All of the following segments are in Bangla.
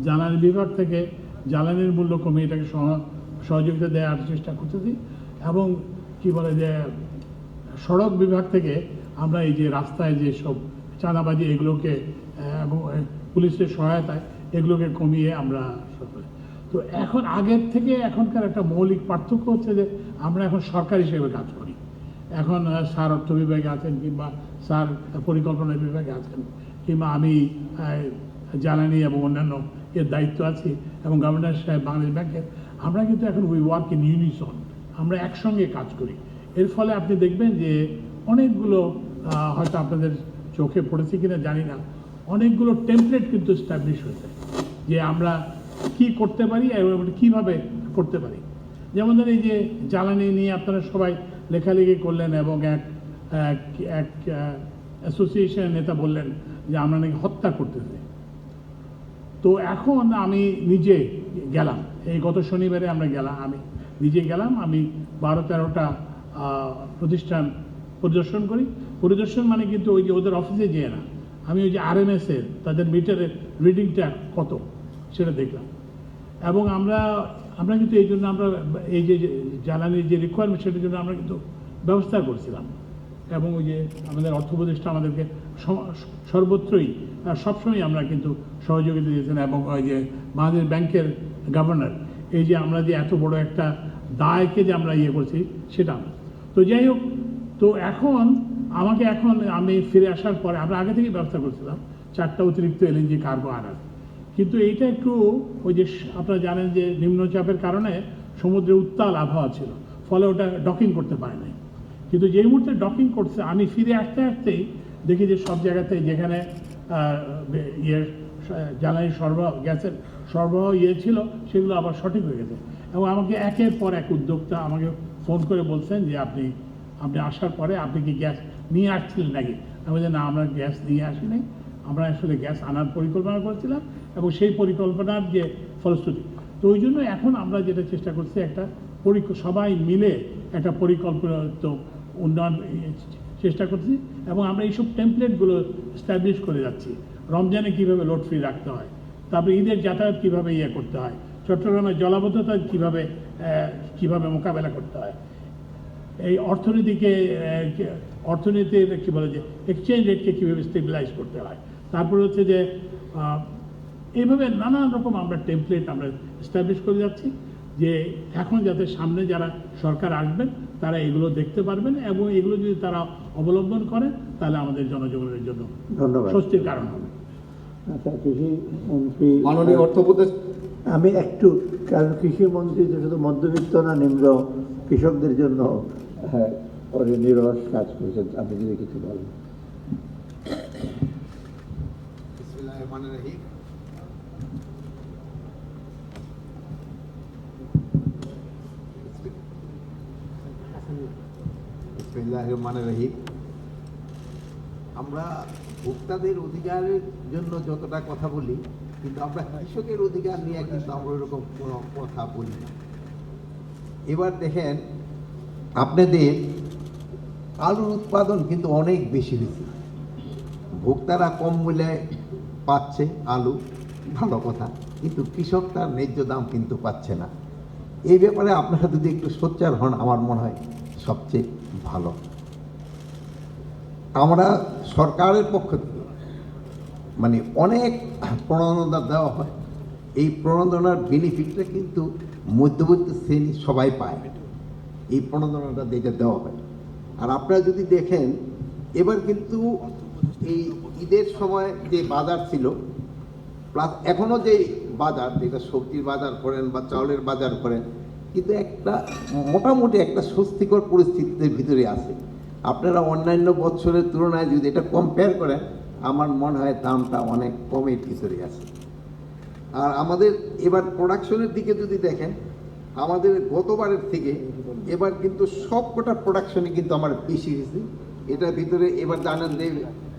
জ্বালানি বিভাগ থেকে জ্বালানির মূল্য কমিয়ে এটাকে সহ- সহযোগিতা দেওয়ার চেষ্টা করতেছি। এবং কি বলে যে, সড়ক বিভাগ থেকে আমরা এই যে রাস্তায় যে সব চাঁদাবাজি এগুলোকে এবং পুলিশের সহায়তায় এগুলোকে কমিয়ে আমরা তো এখন আগের থেকে এখনকার একটা মৌলিক পার্থক্য হচ্ছে যে, আমরা এখন সরকার হিসেবে কাজ করি। এখন স্যার অর্থ বিভাগে আছেন কিংবা স্যার পরিকল্পনা বিভাগে আছেন কিংবা আমি জ্বালানি এবং অন্যান্য এর দায়িত্ব আছে এবং গভর্নর সাহেব বাংলাদেশ ব্যাংকের আমরা কিন্তু এখন উই ওয়ার্ক ইন ইউনিসন আমরা একসঙ্গে কাজ করি। এর ফলে আপনি দেখবেন যে অনেকগুলো হয়তো আপনাদের চোখে পড়েছে কিনা জানি না, অনেকগুলো টেমপ্লেট কিন্তু স্ট্যাবলিশ হয়েছে যে আমরা কি করতে পারি এবং কীভাবে করতে পারি। যেমন ধরেন এই যে জ্বালানি নিয়ে আপনারা সবাই লেখালেখি করলেন এবং এক এক এক অ্যাসোসিয়েশনের নেতা বললেন যে আমরা নাকি হত্যা করতেছি। তো এখন আমি নিজে গেলাম। এই গত শনিবারে আমরা গেলাম, আমি নিজে গেলাম, আমি বারো তেরোটা প্রতিষ্ঠান পরিদর্শন করি। পরিদর্শন মানে কিন্তু ওই যে ওদের অফিসে যেয়ে না। আমি ওই যে আরএমএস এর, তাদের মিটারের রিডিংটা কত সেটা দেখলাম। এবং আমরা আমরা কিন্তু এই জন্য আমরা, এই যে জ্বালানির যে রিকোয়ারমেন্ট সেটার জন্য আমরা কিন্তু ব্যবস্থা করছিলাম। এবং ওই যে আমাদের অর্থ উপদেষ্টা আমাদেরকে সর্বত্রই সবসময় আমরা কিন্তু সহযোগিতা দিয়েছেন এবং ওই যে বাংলাদেশ ব্যাংকের গভর্নর, এই যে আমরা যে এত বড় একটা দায়কে যে আমরা ইয়ে করছি সেটা তো যাই হোক, তো এখন আমাকে এখন আমি ফিরে আসার পরে, আমরা আগে থেকেই ব্যবস্থা করছিলাম, চারটা অতিরিক্ত এলএনজি কার্গো আনার। কিন্তু এইটা একটু ওই যে আপনারা জানেন যে নিম্নচাপের কারণে সমুদ্রে উত্তাল আবহাওয়া ছিল, ফলে ওটা ডকিং করতে পারে নাই কিন্তু যেই মুহূর্তে ডকিং করছে, আমি ফিরে আসতে আসতেই দেখি যে সব জায়গাতে যেখানে ইয়ে জ্বালানি সরবরাহ, গ্যাসের সরবরাহ ইয়ে ছিল, সেগুলো আবার সঠিক হয়ে গেছে। এবং আমাকে একের পর এক উদ্যোক্তা আমাকে ফোন করে বলছেন যে আপনি আপনি আসার পরে আপনি কি গ্যাস নিয়ে আসছিলেন নাকি? আমি বলছি না, আমরা গ্যাস নিয়ে আসিনি। আমরা আসলে গ্যাস আনার পরিকল্পনা করেছিলাম এবং সেই পরিকল্পনার যে ফলশ্রুতি। তো ওই জন্য এখন আমরা যেটা চেষ্টা করছি, একটা পরিক- সবাই মিলে একটা পরিকল্পিত উন্নয়ন চেষ্টা করছি এবং আমরা এইসব টেমপ্লেটগুলো স্ট্যাবলিশ করে যাচ্ছি। রমজানে কীভাবে লোড ফ্রি রাখতে হয়, তারপরে ঈদের যাতায়াত কীভাবে ইয়ে করতে হয়, চট্টগ্রামের জলাবদ্ধতা কীভাবে কীভাবে মোকাবেলা করতে হয়। এই অর্থনীতিকে অর্থনীতির কি বলে যে এক্সচেঞ্জ রেটকে কীভাবে স্টেবিলাইজ করতে হয়। তারপরে হচ্ছে যে এইভাবে নানান রকম আমরা টেমপ্লেট আমরা এস্টাবলিশ করে যাচ্ছি। যে এখন যাতে সামনে যারা সরকার আসবেন তারা এগুলো দেখতে পারবেন এবং এগুলো যদি তারা অবলম্বন করে তাহলে আমাদের জনজীবনের জন্য ধন্যবাদ। স্বস্তির কারণ হবে। আচ্ছা কৃষি মন্ত্রী মাননীয় অর্থ আমি একটু কারণ কৃষি মন্ত্রী তো শুধু মধ্যবিত্ত না নিম্ন কৃষকদের জন্য হ্যাঁ নিরস কাজ করেছেন। আপনি যদি কিছু বলেন। বিসমিল্লাহিররহমানিররহিম। বিসমিল্লাহিররহমানিররহিম। আমরা ভোক্তাদের অধিকারের জন্য যতটা কথা বলি, কিন্তু আমরা কৃষকের অধিকার নিয়ে কিন্তু আমরা ওরকম কোনো কথা বলি না এবার দেখেন, আপনাদের আলুর উৎপাদন কিন্তু অনেক বেশি হয়েছে ভোক্তারা কম মূল্যে পাচ্ছে আলু, ভালো কথা, কিন্তু কৃষক তার ন্যায্য দাম কিন্তু পাচ্ছে না এই ব্যাপারে আপনারা যদি একটু সোচ্চার হন, আমার মনে হয় সবচেয়ে ভালো। আমরা সরকারের পক্ষ থেকে মানে অনেক প্রণোদনা দেওয়া হয়। এই প্রণোদনার বেনিফিটটা কিন্তু মধ্যবর্তী শ্রেণি সবাই পায়। এই প্রণোদনাটা যেটা দেওয়া হয়। আর আপনারা যদি দেখেন, এবার কিন্তু এই ঈদের সময় যে বাজার ছিল, প্লাস এখনও যে বাজার, যেটা সবজির বাজার করেন বা চাউলের বাজার করেন কিন্তু একটা মোটামুটি একটা স্বস্তিকর পরিস্থিতির ভিতরে আছে। আপনারা অন্যান্য বছরের তুলনায় যদি এটা কম্পেয়ার করেন, আমার মনে হয় দামটা অনেক কমের ভিতরে আছে। আর আমাদের এবার প্রোডাকশনের দিকে যদি দেখেন, আমাদের গতবারের থেকে এবার কিন্তু সব কটা প্রোডাকশনে কিন্তু আমার বেশি হয়েছে। এটার ভিতরে এবার জানেন যে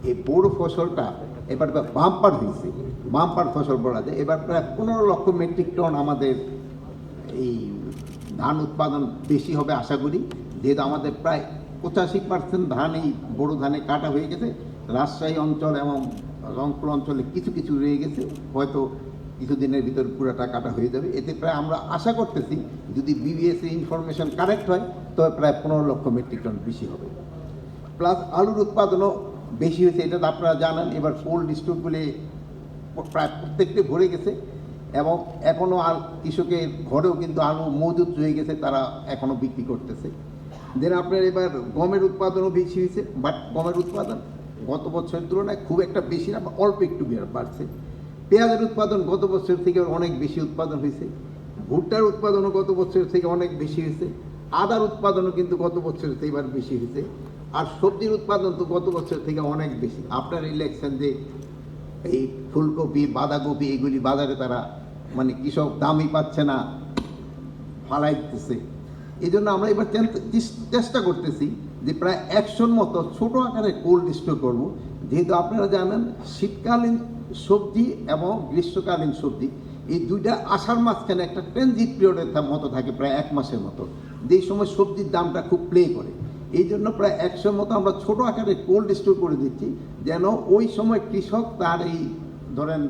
এই বড় ফসলটা এবার বাম্পার হয়েছে। বাম্পার ফসল বলা যায়। এবার প্রায় পনেরো লক্ষ মেট্রিক টন আমাদের এই ধান উৎপাদন বেশি হবে, আশা করি। যেহেতু আমাদের প্রায় পঁচাশি পার্সেন্ট ধান এই বড় ধানে কাটা হয়ে গেছে, রাজশাহী অঞ্চল এবং রংপুর অঞ্চলে কিছু কিছু রয়ে গেছে, হয়তো কিছুদিনের ভিতর পুরো কাটা হয়ে যাবে। এতে প্রায় আমরা আশা করতেছি, যদি বিবিএস এর ইনফরমেশন কারেক্ট হয়, তবে প্রায় পনেরো লক্ষ মেট্রিক টন বেশি হবে। প্লাস আলুর উৎপাদনও বেশি হয়েছে, এটা তো আপনারা জানেন, এবার কোল্ড স্টোরগুলি প্রায় প্রত্যেকটি ভরে গেছে। এবং এখনও আর কৃষকের ঘরেও কিন্তু আলু মজুদ রয়ে গেছে, তারা এখনও বিক্রি করতেছে। দেন আপনার এবার গমের উৎপাদনও বেশি হয়েছে বাট গমের উৎপাদন গত বছরের তুলনায় খুব একটা বেশি না অল্প একটু বাড়ছে। পেঁয়াজের উৎপাদন গত বছর থেকে অনেক বেশি উৎপাদন হয়েছে। ভুট্টার উৎপাদনও গত বছর থেকে অনেক বেশি হয়েছে। আদার উৎপাদনও কিন্তু গত বছরের থেকে এবার বেশি হয়েছে। আর সবজির উৎপাদন তো গত বছর থেকে অনেক বেশি। আপনার ইলেকশন যে এই ফুলকপি, বাঁধাকপি, এগুলি বাজারে তারা মানে কৃষক দামই পাচ্ছে না, ফালাই দিতেছে। এই জন্য আমরা এবার চেষ্টা করতেছি যে প্রায় একশোর মতো ছোট আকারে কোল্ড স্টোর করব। যেহেতু আপনারা জানেন, শীতকালীন সবজি এবং গ্রীষ্মকালীন সবজি, এই দুইটা আষাঢ় মাঝখানে একটা ট্রেনজিট পিরিয়ডের মতো থাকে, প্রায় এক মাসের মতো। যেই সময় সবজির দামটা খুব প্লে করে। এই জন্য প্রায় একশোর মতো আমরা ছোট আকারে কোল্ড স্টোর করে দিচ্ছি, যেন ওই সময় কৃষক তার এই ধরেন